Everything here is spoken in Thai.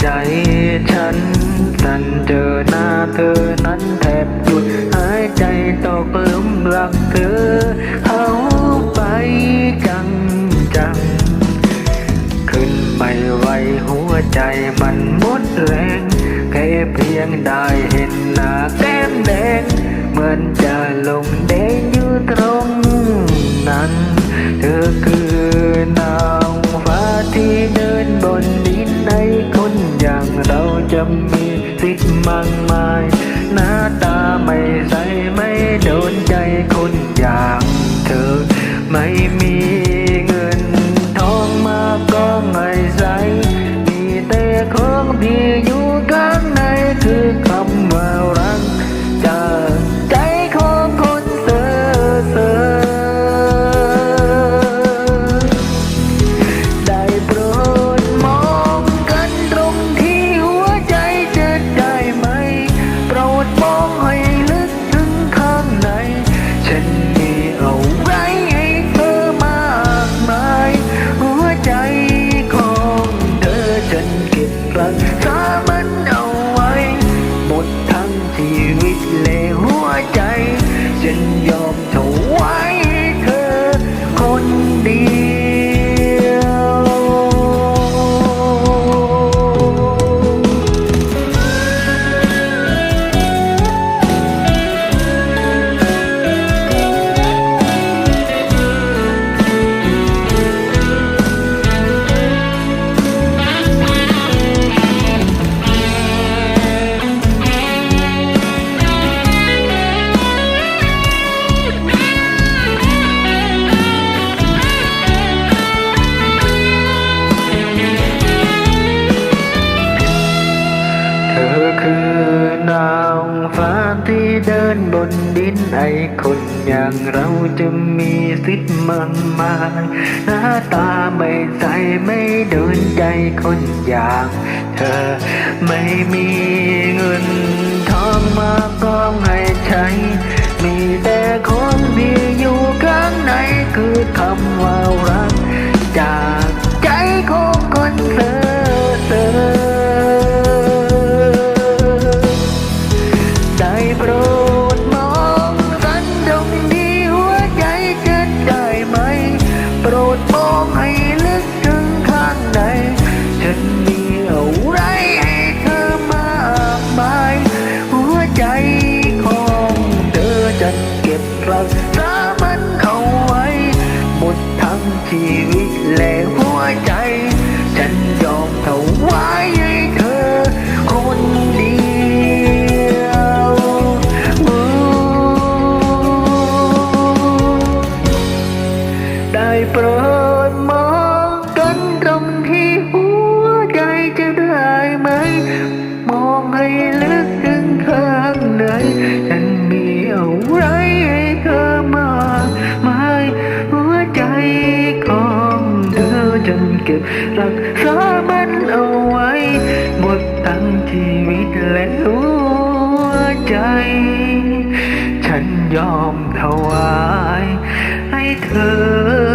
ใจฉันสั่นเจอหน้าเธอนั้นแทบหยุดหายใจตกลุมรักเธอเขาไปจังจัง ขึ้นไม่ไหวหัวใจมันหมดแรงแค่เพียงได้เห็นหน้าแก้มแดง เหมือนจะลงเดง มีสิทธิ์มากมาย หน้าตาไม่ใสไม่โดนใจคนอย่างเธอไม่มี เคนอย่างเราจะมีสิทธิ์มากมายหน้าตาไม่ใสไม่โดนใจคนอย่างเธอ ไม่มีเงินทองมาก็ให้ใช้ มีแต่คนที่อยู่ข้างในคือคำว่ารักจาก เอมถวายให้เธอคนเดียวได้โปรดมองกันตรงที่หัวใจจะได้ไหม มองให้ จนเก็บรักษามันเอาไว้ หมดตั้งชีวิตและหัวใจ ฉันยอมถวายให้เธอ